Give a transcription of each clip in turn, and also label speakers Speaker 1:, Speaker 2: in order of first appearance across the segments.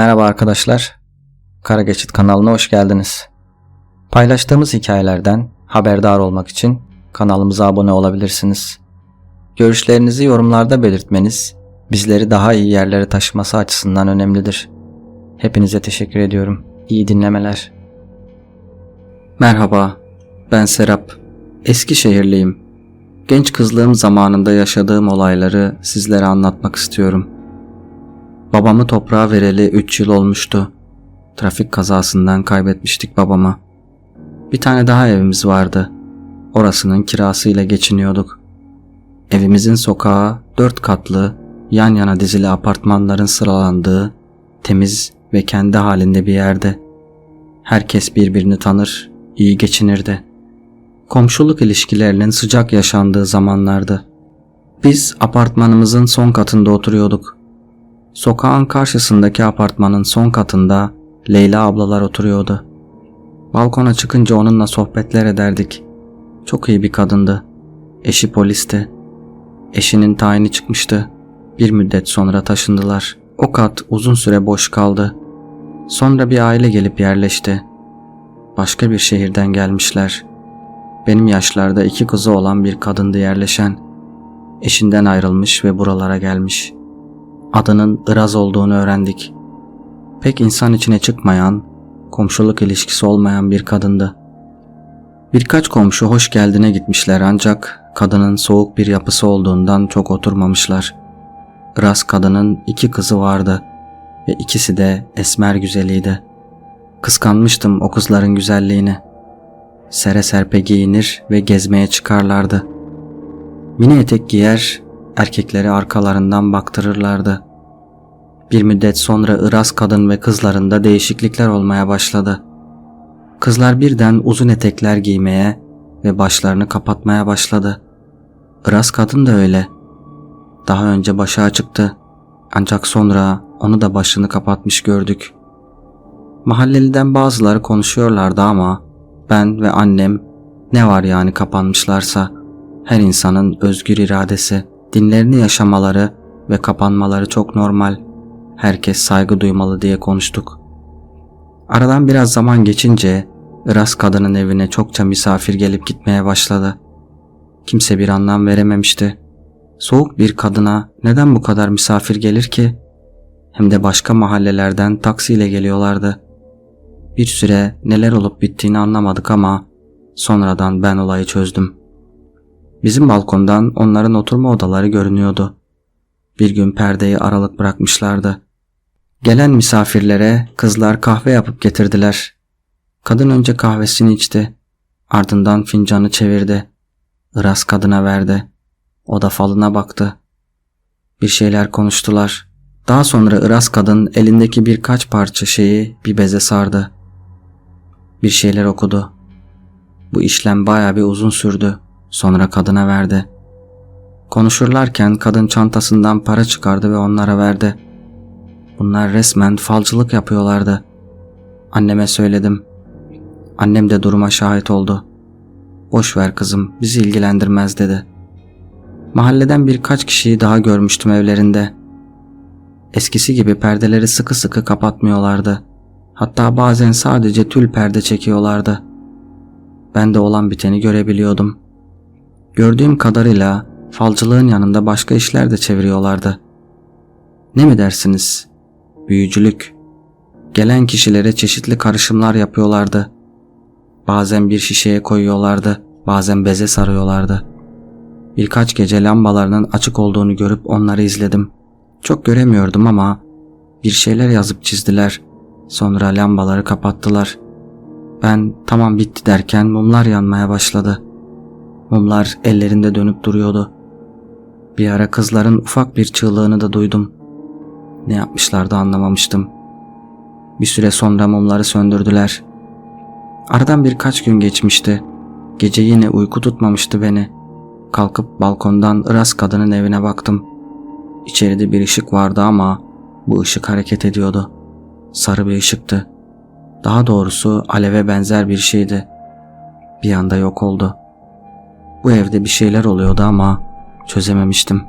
Speaker 1: Merhaba arkadaşlar. Kara Geçit kanalına hoş geldiniz. Paylaştığımız hikayelerden haberdar olmak için kanalımıza abone olabilirsiniz. Görüşlerinizi yorumlarda belirtmeniz bizleri daha iyi yerlere taşıması açısından önemlidir. Hepinize teşekkür ediyorum. İyi dinlemeler. Merhaba, ben Serap. Eskişehirliyim. Genç kızlığım zamanında yaşadığım olayları sizlere anlatmak istiyorum. Babamı toprağa vereli 3 yıl olmuştu. Trafik kazasından kaybetmiştik babamı. Bir tane daha evimiz vardı. Orasının kirasıyla geçiniyorduk. Evimizin sokağı dört katlı, yan yana dizili apartmanların sıralandığı, temiz ve kendi halinde bir yerde. Herkes birbirini tanır, iyi geçinirdi. Komşuluk ilişkilerinin sıcak yaşandığı zamanlardı. Biz apartmanımızın son katında oturuyorduk. Sokağın karşısındaki apartmanın son katında Leyla ablalar oturuyordu. Balkona çıkınca onunla sohbetler ederdik. Çok iyi bir kadındı. Eşi polisti. Eşinin tayini çıkmıştı. Bir müddet sonra taşındılar. O kat uzun süre boş kaldı. Sonra bir aile gelip yerleşti. Başka bir şehirden gelmişler. Benim yaşlarda iki kızı olan bir kadındı yerleşen. Eşinden ayrılmış ve buralara gelmiş.'' Adının Iraz olduğunu öğrendik. Pek insan içine çıkmayan, komşuluk ilişkisi olmayan bir kadındı. Birkaç komşu hoş geldine gitmişler ancak kadının soğuk bir yapısı olduğundan çok oturmamışlar. Iraz kadının iki kızı vardı ve ikisi de esmer güzeliydi. Kıskanmıştım o kızların güzelliğini. Sere serpe giyinir ve gezmeye çıkarlardı. Mini etek giyer, erkekleri arkalarından baktırırlardı. Bir müddet sonra Iraz kadın ve kızlarında değişiklikler olmaya başladı. Kızlar birden uzun etekler giymeye ve başlarını kapatmaya başladı. Iraz kadın da öyle. Daha önce başı açıktı ancak sonra onu da başını kapatmış gördük. Mahalleliden bazıları konuşuyorlardı ama ben ve annem ne var yani kapanmışlarsa her insanın özgür iradesi dinlerini yaşamaları ve kapanmaları çok normal. Herkes saygı duymalı diye konuştuk. Aradan biraz zaman geçince Iras kadının evine çokça misafir gelip gitmeye başladı. Kimse bir anlam verememişti. Soğuk bir kadına neden bu kadar misafir gelir ki? Hem de başka mahallelerden taksiyle geliyorlardı. Bir süre neler olup bittiğini anlamadık ama sonradan ben olayı çözdüm.'' Bizim balkondan onların oturma odaları görünüyordu. Bir gün perdeyi aralık bırakmışlardı. Gelen misafirlere kızlar kahve yapıp getirdiler. Kadın önce kahvesini içti. Ardından fincanı çevirdi. Iras kadına verdi. O da falına baktı. Bir şeyler konuştular. Daha sonra Iras kadın elindeki birkaç parça şeyi bir beze sardı. Bir şeyler okudu. Bu işlem baya bir uzun sürdü. Sonra kadına verdi. Konuşurlarken kadın çantasından para çıkardı ve onlara verdi. Bunlar resmen falcılık yapıyorlardı. Anneme söyledim. Annem de duruma şahit oldu. Boş ver kızım, bizi ilgilendirmez dedi. Mahalleden birkaç kişiyi daha görmüştüm evlerinde. Eskisi gibi perdeleri sıkı sıkı kapatmıyorlardı. Hatta bazen sadece tül perde çekiyorlardı. Ben de olan biteni görebiliyordum. Gördüğüm kadarıyla falcılığın yanında başka işler de çeviriyorlardı. Ne mi dersiniz? Büyücülük. Gelen kişilere çeşitli karışımlar yapıyorlardı. Bazen bir şişeye koyuyorlardı, bazen beze sarıyorlardı. Birkaç gece lambalarının açık olduğunu görüp onları izledim. Çok göremiyordum ama bir şeyler yazıp çizdiler. Sonra lambaları kapattılar. Ben tamam bitti derken mumlar yanmaya başladı.'' Mumlar ellerinde dönüp duruyordu. Bir ara kızların ufak bir çığlığını da duydum. Ne yapmışlardı anlamamıştım. Bir süre sonra mumları söndürdüler. Aradan birkaç gün geçmişti. Gece yine uyku tutmamıştı beni. Kalkıp balkondan Iras kadının evine baktım. İçeride bir ışık vardı ama bu ışık hareket ediyordu. Sarı bir ışıktı. Daha doğrusu aleve benzer bir şeydi. Bir anda yok oldu. Bu evde bir şeyler oluyordu ama çözememiştim.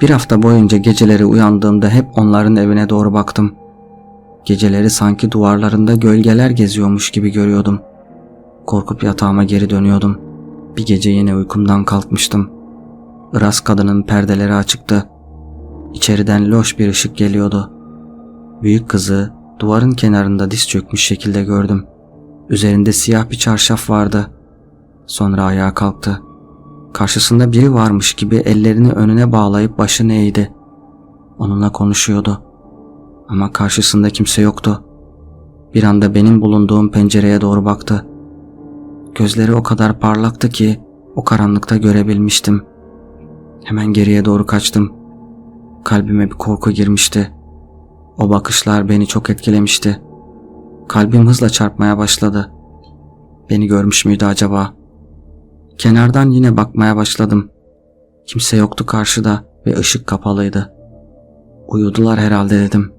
Speaker 1: Bir hafta boyunca geceleri uyandığımda hep onların evine doğru baktım. Geceleri sanki duvarlarında gölgeler geziyormuş gibi görüyordum. Korkup yatağıma geri dönüyordum. Bir gece yine uykumdan kalkmıştım. Iras kadının perdeleri açıktı. İçeriden loş bir ışık geliyordu. Büyük kızı duvarın kenarında diz çökmüş şekilde gördüm. Üzerinde siyah bir çarşaf vardı. Sonra ayağa kalktı. Karşısında biri varmış gibi ellerini önüne bağlayıp başını eğdi. Onunla konuşuyordu. Ama karşısında kimse yoktu. Bir anda benim bulunduğum pencereye doğru baktı. Gözleri o kadar parlaktı ki o karanlıkta görebilmiştim. Hemen geriye doğru kaçtım. Kalbime bir korku girmişti. O bakışlar beni çok etkilemişti. Kalbim hızla çarpmaya başladı. Beni görmüş müydü acaba? Kenardan yine bakmaya başladım. Kimse yoktu karşıda ve ışık kapalıydı. Uyudular herhalde dedim.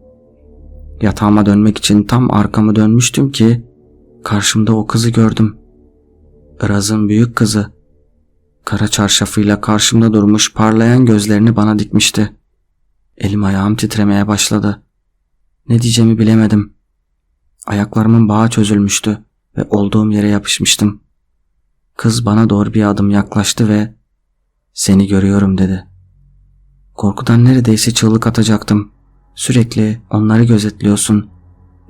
Speaker 1: Yatağıma dönmek için tam arkamı dönmüştüm ki karşımda o kızı gördüm. Iraz'ın büyük kızı. Kara çarşafıyla karşımda durmuş parlayan gözlerini bana dikmişti. Elim ayağım titremeye başladı. Ne diyeceğimi bilemedim. Ayaklarımın bağı çözülmüştü ve olduğum yere yapışmıştım. Kız bana doğru bir adım yaklaştı ve "Seni görüyorum." dedi. Korkudan neredeyse çığlık atacaktım. Sürekli onları gözetliyorsun.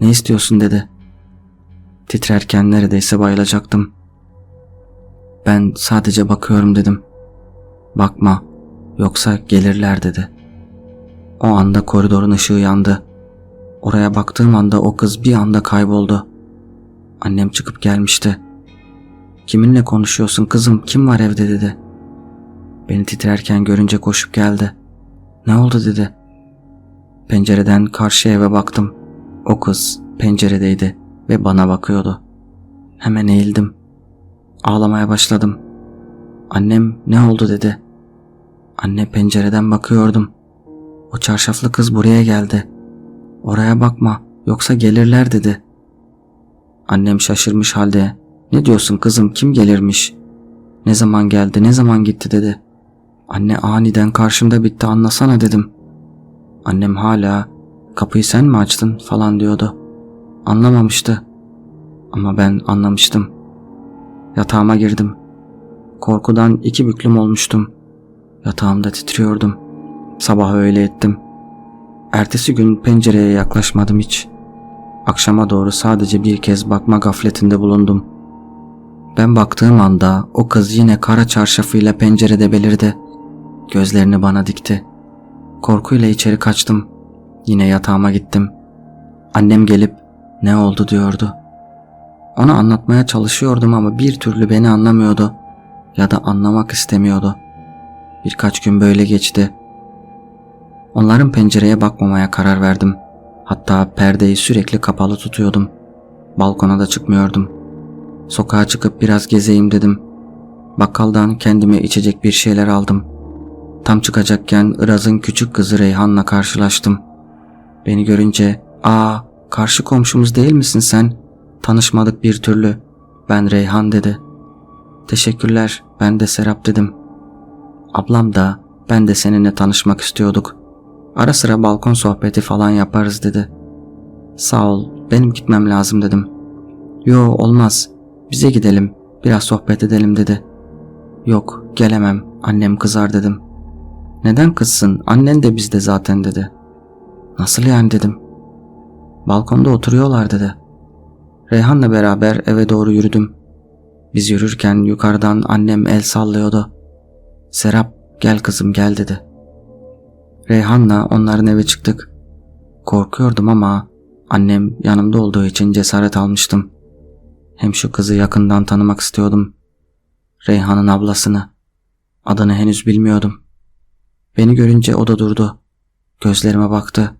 Speaker 1: Ne istiyorsun dedi. Titrerken neredeyse bayılacaktım. Ben sadece bakıyorum dedim. Bakma yoksa gelirler dedi. O anda koridorun ışığı yandı. Oraya baktığım anda o kız bir anda kayboldu. Annem çıkıp gelmişti. Kiminle konuşuyorsun kızım kim var evde dedi. Beni titrerken görünce koşup geldi. Ne oldu dedi. Pencereden karşı eve baktım. O kız penceredeydi ve bana bakıyordu. Hemen eğildim. Ağlamaya başladım. Annem ne oldu dedi. Anne pencereden bakıyordum. O çarşaflı kız buraya geldi. Oraya bakma yoksa gelirler dedi. Annem şaşırmış halde ne diyorsun kızım kim gelirmiş? Ne zaman geldi ne zaman gitti dedi. Anne aniden karşımda bitti anlasana dedim. Annem hala kapıyı sen mi açtın falan diyordu. Anlamamıştı. Ama ben anlamıştım. Yatağıma girdim. Korkudan iki büklüm olmuştum. Yatağımda titriyordum. Sabah öyle ettim. Ertesi gün pencereye yaklaşmadım hiç. Akşama doğru sadece bir kez bakma gafletinde bulundum. Ben baktığım anda o kız yine kara çarşafıyla pencerede belirdi. Gözlerini bana dikti. Korkuyla içeri kaçtım. Yine yatağıma gittim. Annem gelip ne oldu diyordu. Ona anlatmaya çalışıyordum ama bir türlü beni anlamıyordu ya da anlamak istemiyordu. Birkaç gün böyle geçti. Onların pencereye bakmamaya karar verdim. Hatta perdeyi sürekli kapalı tutuyordum. Balkona da çıkmıyordum. Sokağa çıkıp biraz gezeyim dedim. Bakkaldan kendime içecek bir şeyler aldım. Tam çıkacakken Iraz'ın küçük kızı Reyhan'la karşılaştım. Beni görünce ''Aa karşı komşumuz değil misin sen? Tanışmadık bir türlü. Ben Reyhan.'' dedi. ''Teşekkürler ben de Serap.'' dedim. Ablam da ben de seninle tanışmak istiyorduk. Ara sıra balkon sohbeti falan yaparız dedi. Sağ ol benim gitmem lazım dedim. Yo olmaz bize gidelim biraz sohbet edelim dedi. Yok gelemem annem kızar dedim. Neden kızsın annen de bizde zaten dedi. Nasıl yani dedim. Balkonda oturuyorlar dedi. Reyhan'la beraber eve doğru yürüdüm. Biz yürürken yukarıdan annem el sallıyordu. Serap gel kızım gel dedi. Reyhan'la onların eve çıktık. Korkuyordum ama annem yanımda olduğu için cesaret almıştım. Hem şu kızı yakından tanımak istiyordum. Reyhan'ın ablasını. Adını henüz bilmiyordum. Beni görünce o da durdu. Gözlerime baktı.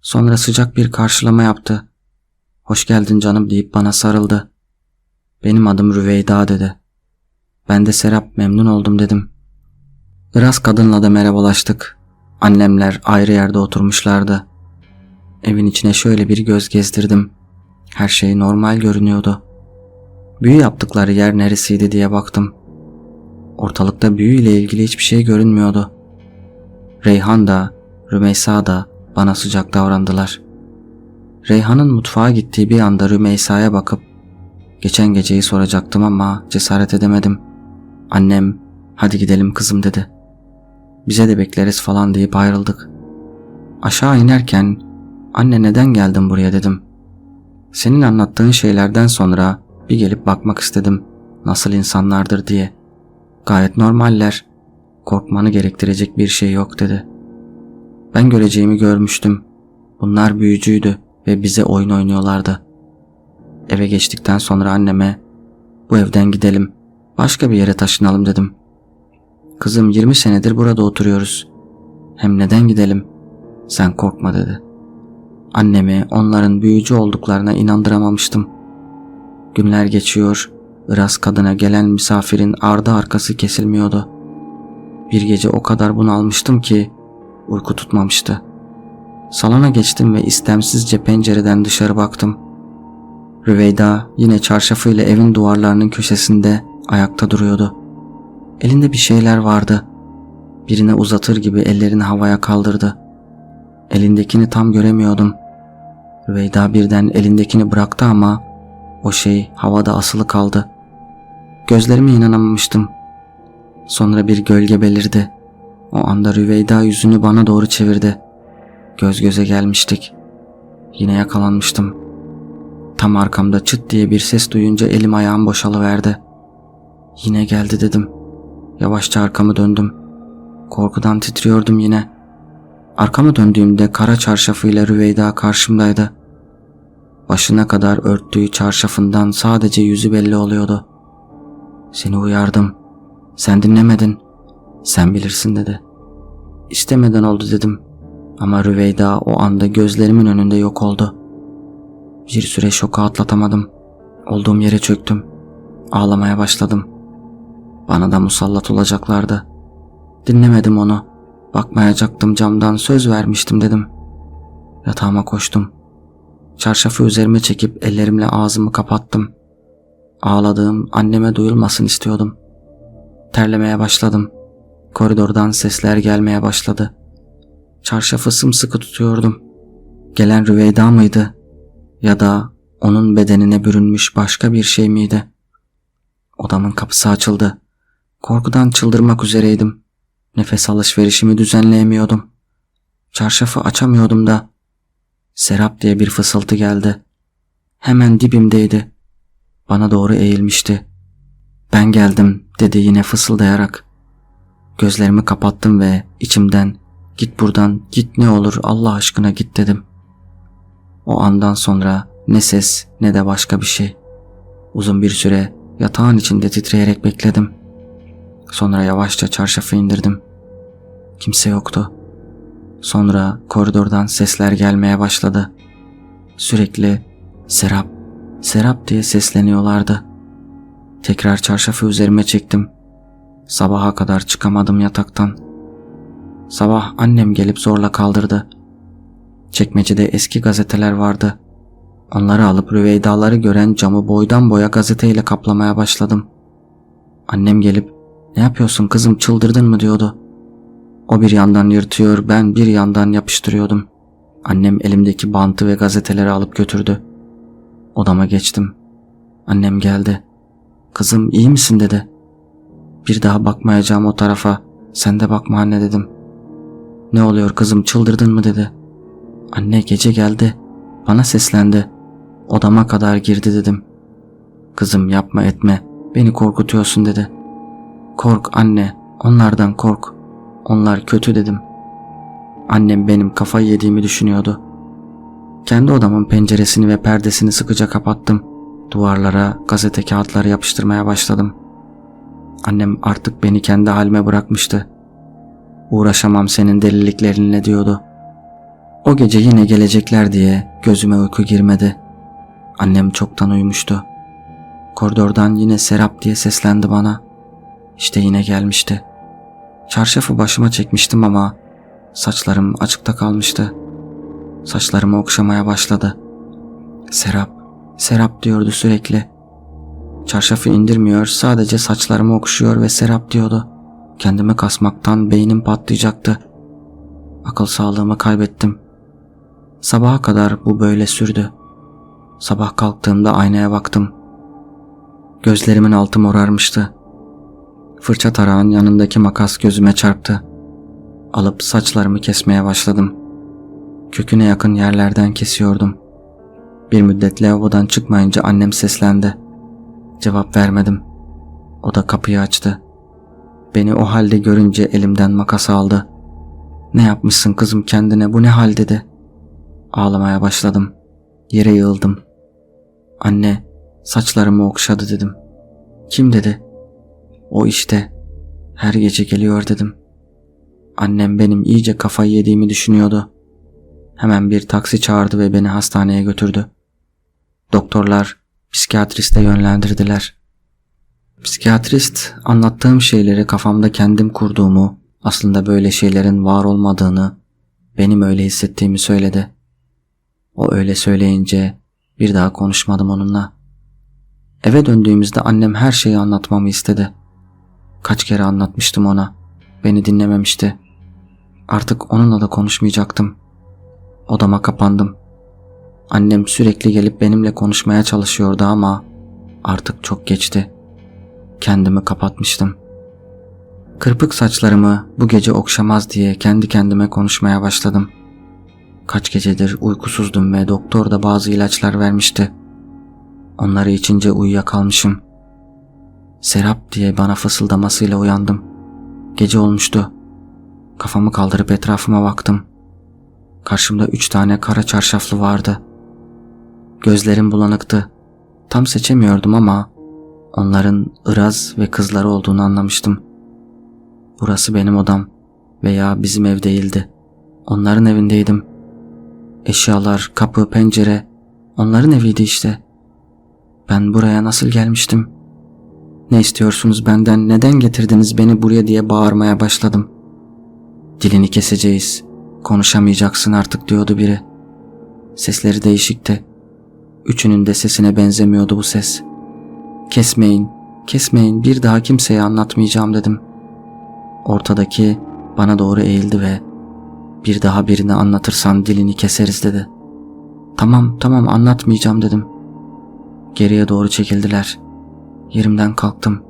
Speaker 1: Sonra sıcak bir karşılama yaptı. Hoş geldin canım deyip bana sarıldı. Benim adım Rüveyda dedi. Ben de Serap memnun oldum dedim. Biraz kadınla da merhabalaştık. Annemler ayrı yerde oturmuşlardı. Evin içine şöyle bir göz gezdirdim. Her şey normal görünüyordu. Büyü yaptıkları yer neresiydi diye baktım. Ortalıkta büyü ile ilgili hiçbir şey görünmüyordu. Reyhan da, Rümeysa da bana sıcak davrandılar. Reyhan'ın mutfağa gittiği bir anda Rümeysa'ya bakıp geçen geceyi soracaktım ama cesaret edemedim. Annem hadi gidelim kızım dedi. Bize de bekleriz falan deyip ayrıldık. Aşağı inerken anne neden geldin buraya dedim. Senin anlattığın şeylerden sonra bir gelip bakmak istedim nasıl insanlardır diye. Gayet normaller. Korkmanı gerektirecek bir şey yok dedi. Ben göreceğimi görmüştüm. Bunlar büyücüydü ve bize oyun oynuyorlardı. Eve geçtikten sonra anneme bu evden gidelim, başka bir yere taşınalım dedim. Kızım 20 senedir burada oturuyoruz. Hem neden gidelim? Sen korkma dedi. Annemi onların büyücü olduklarına inandıramamıştım. Günler geçiyor, Iraz kadına gelen misafirin ardı arkası kesilmiyordu. Bir gece o kadar bunalmıştım ki uyku tutmamıştı. Salona geçtim ve istemsizce pencereden dışarı baktım. Rüveyda yine çarşafıyla evin duvarlarının köşesinde ayakta duruyordu. Elinde bir şeyler vardı. Birine uzatır gibi ellerini havaya kaldırdı. Elindekini tam göremiyordum. Rüveyda birden elindekini bıraktı ama o şey havada asılı kaldı. Gözlerime inanamamıştım. Sonra bir gölge belirdi. O anda Rüveyda yüzünü bana doğru çevirdi. Göz göze gelmiştik. Yine yakalanmıştım. Tam arkamda çıt diye bir ses duyunca elim ayağım boşalıverdi. Yine geldi dedim. Yavaşça arkamı döndüm. Korkudan titriyordum yine. Arkamı döndüğümde kara çarşafıyla Rüveyda karşımdaydı. Başına kadar örttüğü çarşafından sadece yüzü belli oluyordu. Seni uyardım. Sen dinlemedin. Sen bilirsin dedi. İstemeden oldu dedim. Ama Rüveyda o anda gözlerimin önünde yok oldu. Bir süre şoku atlatamadım. Olduğum yere çöktüm. Ağlamaya başladım. Bana da musallat olacaklardı. Dinlemedim onu. Bakmayacaktım camdan söz vermiştim dedim. Yatağıma koştum. Çarşafı üzerime çekip ellerimle ağzımı kapattım. Ağladığım anneme duyulmasın istiyordum. Terlemeye başladım. Koridordan sesler gelmeye başladı. Çarşafı sımsıkı tutuyordum. Gelen Rüveyda mıydı? Ya da onun bedenine bürünmüş başka bir şey miydi? Odamın kapısı açıldı. Korkudan çıldırmak üzereydim. Nefes alışverişimi düzenleyemiyordum. Çarşafı açamıyordum da. Serap diye bir fısıltı geldi. Hemen dibimdeydi. Bana doğru eğilmişti. Ben geldim dedi yine fısıldayarak. Gözlerimi kapattım ve içimden git buradan git ne olur Allah aşkına git dedim. O andan sonra ne ses ne de başka bir şey. Uzun bir süre yatağın içinde titreyerek bekledim. Sonra yavaşça çarşafı indirdim. Kimse yoktu. Sonra koridordan sesler gelmeye başladı. Sürekli Serap, Serap diye sesleniyorlardı. Tekrar çarşafı üzerime çektim. Sabaha kadar çıkamadım yataktan. Sabah annem gelip zorla kaldırdı. Çekmecede eski gazeteler vardı. Onları alıp rüveydaları gören camı boydan boya gazeteyle kaplamaya başladım. Annem gelip ne yapıyorsun kızım çıldırdın mı diyordu. O bir yandan yırtıyor ben bir yandan yapıştırıyordum. Annem elimdeki bantı ve gazeteleri alıp götürdü. Odama geçtim. Annem geldi. Kızım iyi misin dedi. Bir daha bakmayacağım o tarafa. Sen de bakma anne dedim. Ne oluyor kızım çıldırdın mı dedi. Anne gece geldi. Bana seslendi. Odama kadar girdi dedim. Kızım yapma etme. Beni korkutuyorsun dedi. Kork anne. Onlardan kork. Onlar kötü dedim. Annem benim kafayı yediğimi düşünüyordu. Kendi odamın penceresini ve perdesini sıkıca kapattım. Duvarlara gazete kağıtları yapıştırmaya başladım. Annem artık beni kendi halime bırakmıştı. Uğraşamam senin deliliklerinle diyordu. O gece yine gelecekler diye gözüme uyku girmedi. Annem çoktan uyumuştu. Koridordan yine Serap diye seslendi bana. İşte yine gelmişti. Çarşafı başıma çekmiştim ama saçlarım açıkta kalmıştı. Saçlarımı okşamaya başladı. Serap, Serap diyordu sürekli. Çarşafı indirmiyor, sadece saçlarımı okşuyor ve Serap diyordu. Kendimi kasmaktan beynim patlayacaktı. Akıl sağlığımı kaybettim. Sabaha kadar bu böyle sürdü. Sabah kalktığımda aynaya baktım. Gözlerimin altı morarmıştı. Fırça tarağın yanındaki makas gözüme çarptı. Alıp saçlarımı kesmeye başladım. Köküne yakın yerlerden kesiyordum. Bir müddet lavabodan çıkmayınca annem seslendi. Cevap vermedim. O da kapıyı açtı. Beni o halde görünce elimden makas aldı. Ne yapmışsın kızım kendine bu ne hal dedi. Ağlamaya başladım. Yere yığıldım. Anne saçlarımı okşadı dedim. Kim dedi? O işte. Her gece geliyor dedim. Annem benim iyice kafayı yediğimi düşünüyordu. Hemen bir taksi çağırdı ve beni hastaneye götürdü. Doktorlar psikiyatriste yönlendirdiler. Psikiyatrist anlattığım şeyleri kafamda kendim kurduğumu, aslında böyle şeylerin var olmadığını, benim öyle hissettiğimi söyledi. O öyle söyleyince bir daha konuşmadım onunla. Eve döndüğümüzde annem her şeyi anlatmamı istedi. Kaç kere anlatmıştım ona. Beni dinlememişti. Artık onunla da konuşmayacaktım. Odama kapandım. Annem sürekli gelip benimle konuşmaya çalışıyordu ama artık çok geçti. Kendimi kapatmıştım. Kırpık saçlarımı bu gece okşamaz diye kendi kendime konuşmaya başladım. Kaç gecedir uykusuzdum ve doktor da bazı ilaçlar vermişti. Onları içince uyuyakalmışım. Serap diye bana fısıldamasıyla uyandım. Gece olmuştu. Kafamı kaldırıp etrafıma baktım. Karşımda üç tane kara çarşaflı vardı. Gözlerim bulanıktı. Tam seçemiyordum ama onların Iraz ve kızları olduğunu anlamıştım. Burası benim odam veya bizim ev değildi. Onların evindeydim. Eşyalar, kapı, pencere onların eviydi işte. Ben buraya nasıl gelmiştim? Ne istiyorsunuz benden? Neden getirdiniz beni buraya diye bağırmaya başladım. Dilini keseceğiz. Konuşamayacaksın artık diyordu biri. Sesleri değişikti. Üçünün de sesine benzemiyordu bu ses. Kesmeyin, kesmeyin bir daha kimseye anlatmayacağım dedim. Ortadaki bana doğru eğildi ve bir daha birine anlatırsan dilini keseriz dedi. Tamam tamam anlatmayacağım dedim. Geriye doğru çekildiler. Yerimden kalktım.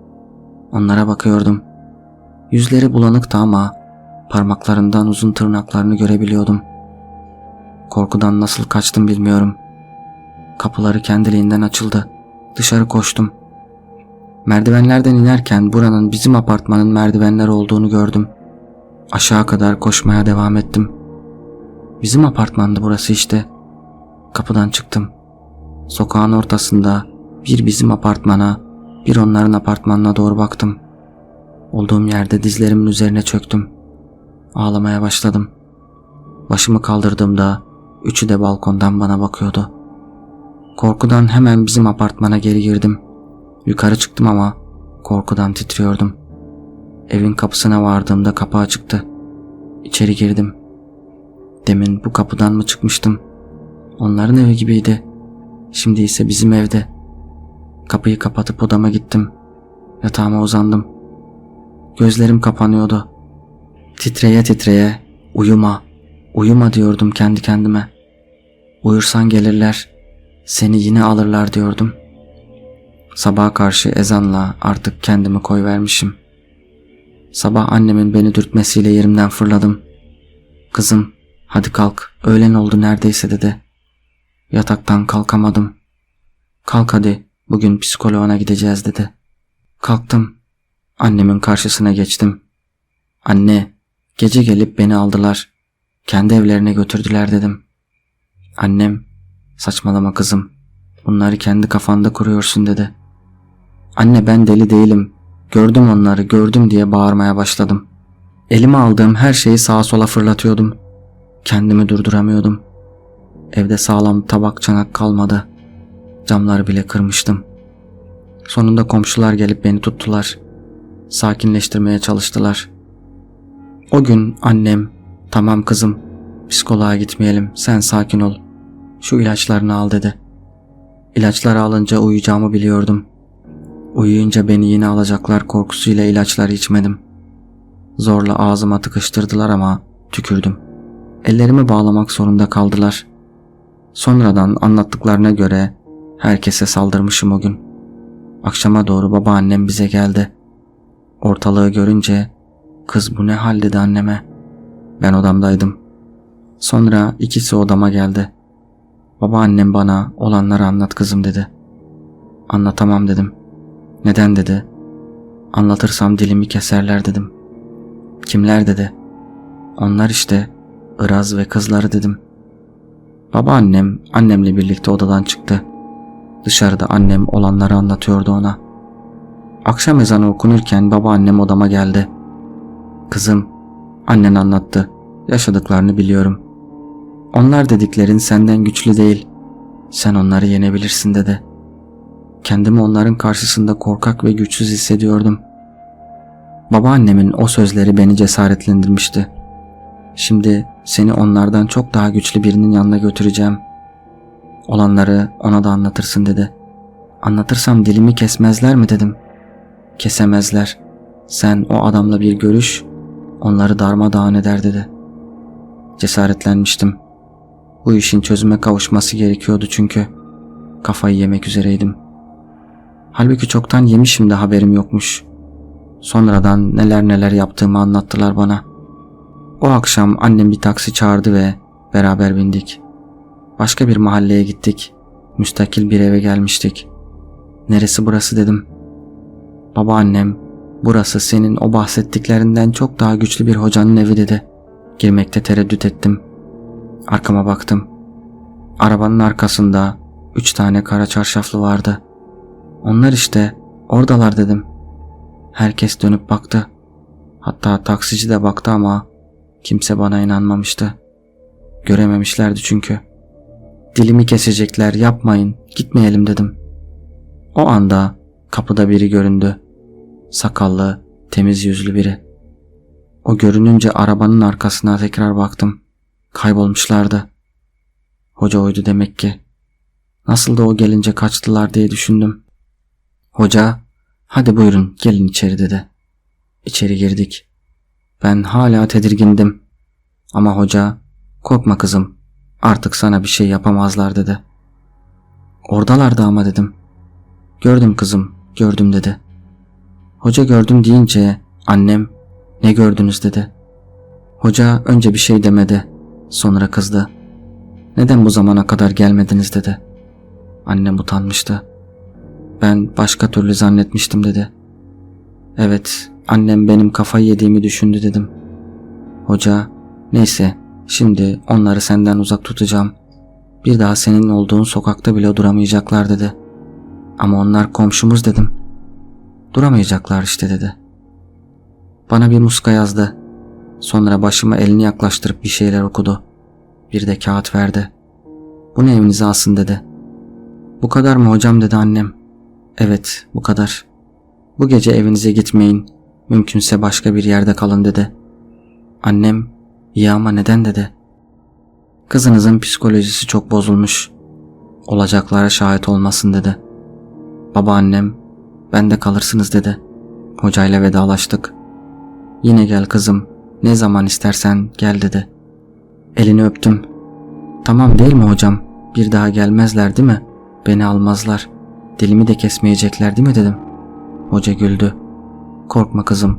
Speaker 1: Onlara bakıyordum. Yüzleri bulanıktı ama parmaklarından uzun tırnaklarını görebiliyordum. Korkudan nasıl kaçtım bilmiyorum. Kapıları kendiliğinden açıldı. Dışarı koştum. Merdivenlerden inerken buranın bizim apartmanın merdivenleri olduğunu gördüm. Aşağı kadar koşmaya devam ettim. Bizim apartmandı burası işte. Kapıdan çıktım. Sokağın ortasında bir bizim apartmana, bir onların apartmanına doğru baktım. Olduğum yerde dizlerimin üzerine çöktüm. Ağlamaya başladım. Başımı kaldırdığımda üçü de balkondan bana bakıyordu. Korkudan hemen bizim apartmana geri girdim. Yukarı çıktım ama korkudan titriyordum. Evin kapısına vardığımda kapı açıktı. İçeri girdim. Demin bu kapıdan mı çıkmıştım? Onların evi gibiydi. Şimdi ise bizim evde. Kapıyı kapatıp odama gittim. Yatağıma uzandım. Gözlerim kapanıyordu. Titreye titreye uyuma, uyuma diyordum kendi kendime. Uyursan gelirler, seni yine alırlar diyordum. Sabaha karşı ezanla artık kendimi koyvermişim. Sabah annemin beni dürtmesiyle yerimden fırladım. Kızım hadi kalk öğlen oldu neredeyse dedi. Yataktan kalkamadım. Kalk hadi bugün psikoloğuna gideceğiz dedi. Kalktım. Annemin karşısına geçtim. Anne gece gelip beni aldılar. Kendi evlerine götürdüler dedim. Annem saçmalama kızım. Bunları kendi kafanda kuruyorsun dedi. Anne ben deli değilim. Gördüm onları gördüm diye bağırmaya başladım. Elime aldığım her şeyi sağa sola fırlatıyordum. Kendimi durduramıyordum. Evde sağlam tabak çanak kalmadı. Camları bile kırmıştım. Sonunda komşular gelip beni tuttular. Sakinleştirmeye çalıştılar. O gün annem, tamam kızım, psikoloğa gitmeyelim, sen sakin ol. Şu ilaçlarını al dedi. İlaçları alınca uyuyacağımı biliyordum. Uyuyunca beni yine alacaklar korkusuyla ilaçları içmedim. Zorla ağzıma tıkıştırdılar ama tükürdüm. Ellerimi bağlamak zorunda kaldılar. Sonradan anlattıklarına göre herkese saldırmışım o gün. Akşama doğru babaannem bize geldi. Ortalığı görünce kız bu ne hal dedi anneme. Ben odamdaydım. Sonra ikisi odama geldi. Babaannem bana olanları anlat kızım dedi. Anlatamam dedim. Neden dedi. Anlatırsam dilimi keserler dedim. Kimler dedi. Onlar işte Iraz ve kızları dedim. Babaannem annemle birlikte odadan çıktı. Dışarıda annem olanları anlatıyordu ona. Akşam ezanı okunurken babaannem odama geldi. Kızım, annen anlattı. Yaşadıklarını biliyorum. Onlar dediklerin senden güçlü değil. Sen onları yenebilirsin dedi. Kendimi onların karşısında korkak ve güçsüz hissediyordum. Babaannemin o sözleri beni cesaretlendirmişti. Şimdi seni onlardan çok daha güçlü birinin yanına götüreceğim. Olanları ona da anlatırsın dedi. Anlatırsam dilimi kesmezler mi dedim. Kesemezler. Sen o adamla bir görüş, onları darmadağın eder dedi. Cesaretlenmiştim. Bu işin çözüme kavuşması gerekiyordu çünkü. Kafayı yemek üzereydim. Halbuki çoktan yemişim de haberim yokmuş. Sonradan neler neler yaptığımı anlattılar bana. O akşam annem bir taksi çağırdı ve beraber bindik. Başka bir mahalleye gittik. Müstakil bir eve gelmiştik. Neresi burası dedim. Babaannem, burası senin o bahsettiklerinden çok daha güçlü bir hocanın evi dedi. Girmekte tereddüt ettim. Arkama baktım. Arabanın arkasında üç tane kara çarşaflı vardı. Onlar işte oradalar dedim. Herkes dönüp baktı. Hatta taksici de baktı ama kimse bana inanmamıştı. Görememişlerdi çünkü. Dilimi kesecekler yapmayın gitmeyelim dedim. O anda kapıda biri göründü. Sakallı, temiz yüzlü biri. O görününce arabanın arkasına tekrar baktım. Kaybolmuşlardı. Hoca oydu demek ki. Nasıl da o gelince kaçtılar diye düşündüm. Hoca, hadi buyurun gelin içeri dedi. İçeri girdik. Ben hala tedirgindim. Ama hoca, korkma kızım, artık sana bir şey yapamazlar dedi. Oradalardı ama dedim. Gördüm kızım, gördüm dedi. Hoca gördüm deyince annem ne gördünüz dedi. Hoca önce bir şey demedi. Sonra kızdı. Neden bu zamana kadar gelmediniz dedi. Annem utanmıştı. Ben başka türlü zannetmiştim dedi. Evet, annem benim kafayı yediğimi düşündü dedim. Hoca, neyse şimdi onları senden uzak tutacağım. Bir daha senin olduğun sokakta bile duramayacaklar dedi. Ama onlar komşumuz dedim. Duramayacaklar işte dedi. Bana bir muska yazdı. Sonra başıma elini yaklaştırıp bir şeyler okudu. Bir de kağıt verdi. Bunu evinize alsın dedi. Bu kadar mı hocam dedi annem. Evet bu kadar. Bu gece evinize gitmeyin. Mümkünse başka bir yerde kalın dedi. Annem iyi ama neden dedi. Kızınızın psikolojisi çok bozulmuş. Olacaklara şahit olmasın dedi. Babaannem ben de kalırsınız dedi. Hocayla vedalaştık. Yine gel kızım ne zaman istersen gel dedi. Elini öptüm. Tamam değil mi hocam? Bir daha gelmezler değil mi? Beni almazlar. Dilimi de kesmeyecekler değil mi dedim. Hoca güldü. Korkma kızım.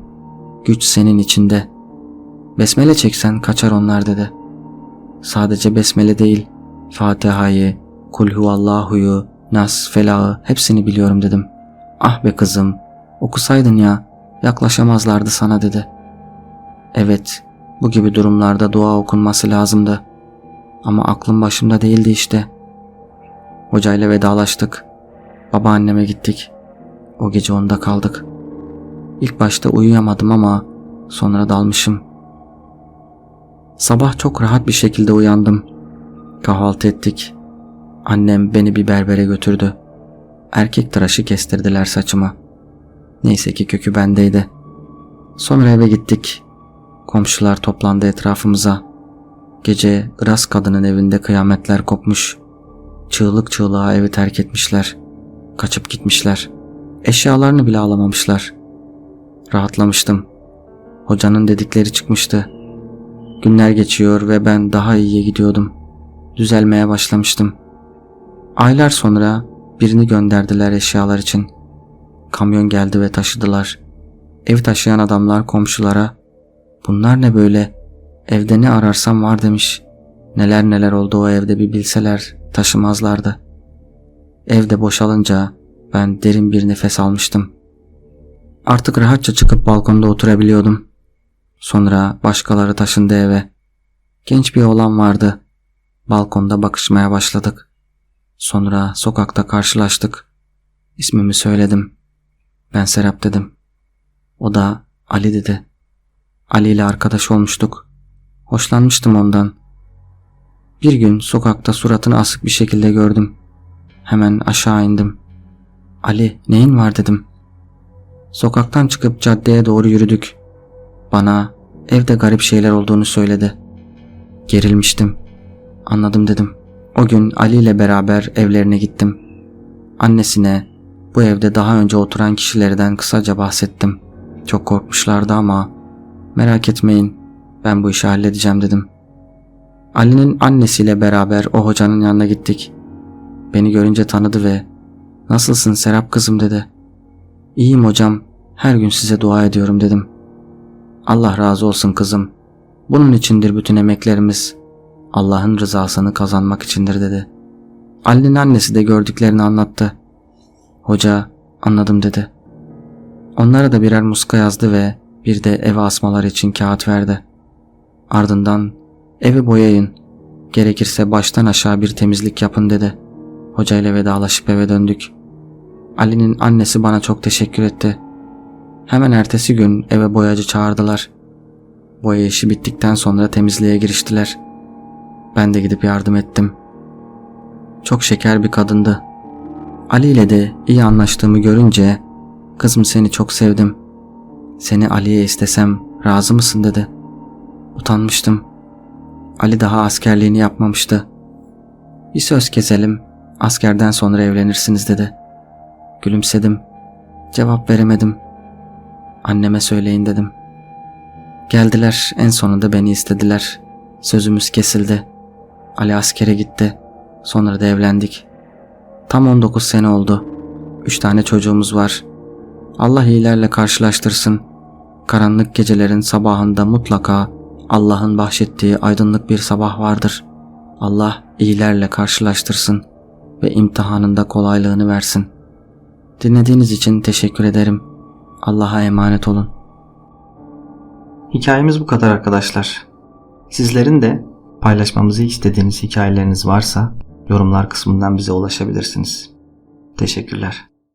Speaker 1: Güç senin içinde. Besmele çeksen kaçar onlar dedi. Sadece besmele değil. Fatiha'yı, Kul huvallahu Nas, Felah'ı hepsini biliyorum dedim. Ah be kızım, okusaydın ya, yaklaşamazlardı sana dedi. Evet, bu gibi durumlarda dua okunması lazımdı. Ama aklım başımda değildi işte. Hocayla vedalaştık. Babaanneme gittik. O gece onda kaldık. İlk başta uyuyamadım ama sonra dalmışım. Sabah çok rahat bir şekilde uyandım. Kahvaltı ettik. Annem beni bir berbere götürdü. Erkek tıraşı kestirdiler saçıma. Neyse ki kökü bendeydi. Sonra eve gittik. Komşular toplandı etrafımıza. Gece Iras kadının evinde kıyametler kopmuş. Çığlık çığlığa evi terk etmişler. Kaçıp gitmişler. Eşyalarını bile alamamışlar. Rahatlamıştım. Hocanın dedikleri çıkmıştı. Günler geçiyor ve ben daha iyiye gidiyordum. düzelmeye başlamıştım. Aylar sonra birini gönderdiler eşyalar için. Kamyon geldi ve taşıdılar. Ev taşıyan adamlar komşulara bunlar ne böyle evde ne ararsam var demiş. Neler neler oldu o evde bir bilseler taşımazlardı. Evde boşalınca ben derin bir nefes almıştım. Artık rahatça çıkıp balkonda oturabiliyordum. Sonra başkaları taşındı eve. Genç bir oğlan vardı. Balkonda bakışmaya başladık. Sonra sokakta karşılaştık. İsmimi söyledim. Ben Serap dedim. O da Ali dedi. Ali ile arkadaş olmuştuk. Hoşlanmıştım ondan. Bir gün sokakta suratını asık bir şekilde gördüm. Hemen aşağı indim. Ali neyin var dedim. Sokaktan çıkıp caddeye doğru yürüdük. Bana evde garip şeyler olduğunu söyledi. Gerilmiştim. Anladım dedim. O gün Ali ile beraber evlerine gittim. Annesine bu evde daha önce oturan kişilerden kısaca bahsettim. Çok korkmuşlardı ama merak etmeyin ben bu işi halledeceğim dedim. Ali'nin annesiyle beraber o hocanın yanına gittik. Beni görünce tanıdı ve nasılsın Serap kızım dedi. İyiyim hocam her gün size dua ediyorum dedim. Allah razı olsun kızım. Bunun içindir bütün emeklerimiz. Allah'ın rızasını kazanmak içindir dedi. Ali'nin annesi de gördüklerini anlattı. Hoca anladım dedi. Onlara da birer muska yazdı ve bir de eve asmalar için kağıt verdi. Ardından evi boyayın, gerekirse baştan aşağı bir temizlik yapın dedi. Hoca ile vedalaşıp eve döndük. Ali'nin annesi bana çok teşekkür etti. Hemen ertesi gün eve boyacı çağırdılar. Boya işi bittikten sonra temizliğe giriştiler. Ben de gidip yardım ettim. Çok şeker bir kadındı. Ali ile de iyi anlaştığımı görünce kızım seni çok sevdim. Seni Ali'ye istesem razı mısın dedi. Utanmıştım. Ali daha askerliğini yapmamıştı. Bir söz keselim, askerden sonra evlenirsiniz dedi. Gülümsedim. Cevap veremedim. Anneme söyleyin dedim. Geldiler, en sonunda beni istediler. Sözümüz kesildi. Ali askere gitti. Sonra da evlendik. Tam 19 sene oldu. 3 tane çocuğumuz var. Allah iyilerle karşılaştırsın. Karanlık gecelerin sabahında mutlaka Allah'ın bahşettiği aydınlık bir sabah vardır. Allah iyilerle karşılaştırsın ve imtihanında kolaylığını versin. Dinlediğiniz için teşekkür ederim. Allah'a emanet olun.
Speaker 2: Hikayemiz bu kadar arkadaşlar. Sizlerin de paylaşmamızı istediğiniz hikayeleriniz varsa yorumlar kısmından bize ulaşabilirsiniz. Teşekkürler.